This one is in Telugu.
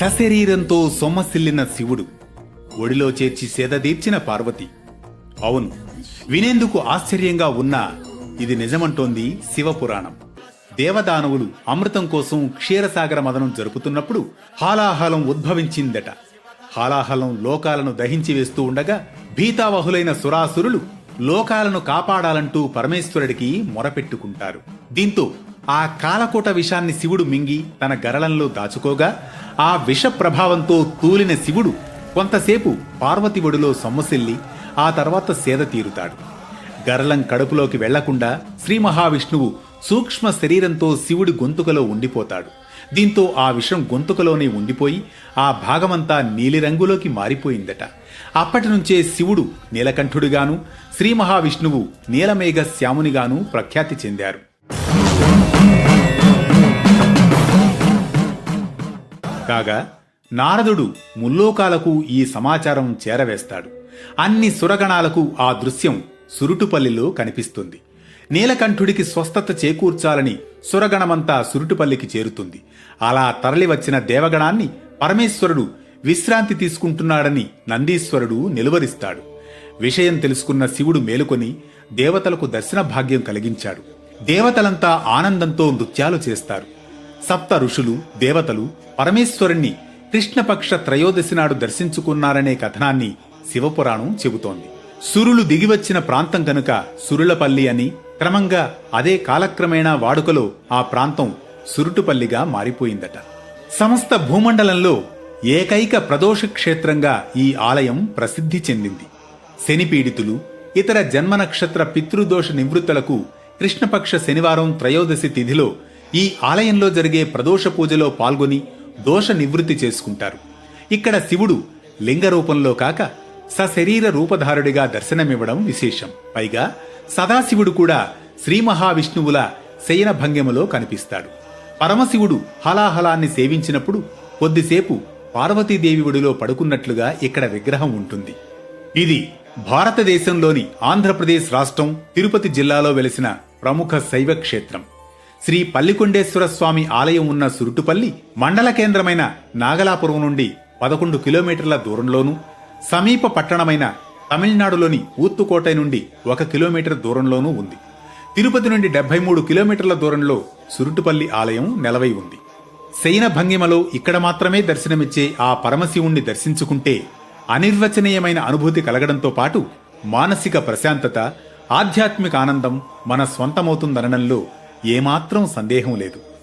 సశరీరంతో సొమ్మసిల్లిన శివుడు. ఒడిలో చేర్చి సేదదీర్చిన పార్వతి. అవును వినేందుకు ఆశ్చర్యంగా ఉన్నా ఇది నిజమంటోంది శివపురాణం. దేవదానవులు అమృతం కోసం క్షీరసాగర మదనం జరుపుతున్నప్పుడు హాలాహలం ఉద్భవించిందట. హాలాహలం లోకాలను దహించి వేస్తూ ఉండగా భీతావహులైన సురాసురులు లోకాలను కాపాడాలంటూ పరమేశ్వరుడికి మొరపెట్టుకుంటారు. దీంతో ఆ కాలకోట విషాన్ని శివుడు మింగి తన గరళంలో దాచుకోగా ఆ విష ప్రభావంతో తూలిన శివుడు కొంతసేపు పార్వతి ఒడిలో సొమ్మసిల్లి ఆ తర్వాత సేద తీరుతాడు. గరళం కడుపులోకి వెళ్ళకుండా శ్రీ మహావిష్ణువు సూక్ష్మ శరీరంతో శివుడి గొంతుకలో ఉండిపోతాడు. దీంతో ఆ విషం గొంతుకలోనే ఉండిపోయి ఆ భాగమంతా నీలిరంగులోకి మారిపోయిందట. అప్పటి నుంచే శివుడు నీలకంఠుడిగాను శ్రీ మహావిష్ణువు నీలమేఘ శ్యామునిగాను ప్రఖ్యాతి చెందారు. కాగా నారదుడు ముల్లోకాలకు ఈ సమాచారం చేరవేస్తాడు. అన్ని సురగణాలకు ఆ దృశ్యం సురుటుపల్లిలో కనిపిస్తుంది. నీలకంఠుడికి స్వస్థత చేకూర్చాలని సురగణమంతా సురుటుపల్లికి చేరుతుంది. అలా తరలివచ్చిన దేవగణాన్ని పరమేశ్వరుడు విశ్రాంతి తీసుకుంటున్నాడని నందీశ్వరుడు నిలువరిస్తాడు. విషయం తెలుసుకున్న శివుడు మేలుకొని దేవతలకు దర్శన భాగ్యం కలిగించాడు. దేవతలంతా ఆనందంతో నృత్యాలు చేస్తారు. సప్త ఋషులు దేవతలు పరమేశ్వరుణ్ణి కృష్ణపక్ష త్రయోదశి నాడు దర్శించుకున్నారనే కథనాన్ని శివపురాణం చెబుతోంది. సురులు దిగివచ్చిన ప్రాంతం కనుక సురులపల్లి అని క్రమంగా అదే కాలక్రమేణా వాడుకలో ఆ ప్రాంతం సురుటుపల్లిగా మారిపోయిందట. సమస్త భూమండలంలో ఏకైక ప్రదోష క్షేత్రంగా ఈ ఆలయం ప్రసిద్ధి చెందింది. శనిపీడితులు ఇతర జన్మ నక్షత్ర పితృదోష నివృత్తులకు కృష్ణపక్ష శనివారం త్రయోదశి తిథిలో ఈ ఆలయంలో జరిగే ప్రదోష పూజలో పాల్గొని దోష నివృత్తి చేసుకుంటారు. ఇక్కడ శివుడు లింగ రూపంలో కాక సశరీర రూపధారుడిగా దర్శనమివ్వడం విశేషం. పైగా సదాశివుడు కూడా శ్రీ మహావిష్ణువుల శయన భంగిమలో కనిపిస్తాడు. పరమశివుడు హలాహలాన్ని సేవించినప్పుడు కొద్దిసేపు పార్వతీదేవి ఒడిలో పడుకున్నట్లుగా ఇక్కడ విగ్రహం ఉంటుంది. ఇది భారతదేశంలోని ఆంధ్రప్రదేశ్ రాష్ట్రం తిరుపతి జిల్లాలో వెలిసిన ప్రముఖ శైవ క్షేత్రం. శ్రీ పల్లికొండేశ్వర స్వామి ఆలయం ఉన్న సురుటుపల్లి మండల కేంద్రమైన నాగలాపురం నుండి పదకొండు కిలోమీటర్ల దూరంలోనూ సమీప పట్టణమైన తమిళనాడులోని ఊత్తుకోటై నుండి ఒక కిలోమీటర్ దూరంలోనూ ఉంది. తిరుపతి నుండి డెబ్బై మూడు కిలోమీటర్ల దూరంలో సురుటుపల్లి ఆలయం నెలవై ఉంది. శయన భంగిమలో ఇక్కడ మాత్రమే దర్శనమిచ్చే ఆ పరమశివుణ్ణి దర్శించుకుంటే అనిర్వచనీయమైన అనుభూతి కలగడంతో పాటు మానసిక ప్రశాంతత ఆధ్యాత్మిక ఆనందం మన స్వంతమవుతుందనడంలో ఏమాత్రం సందేహం లేదు.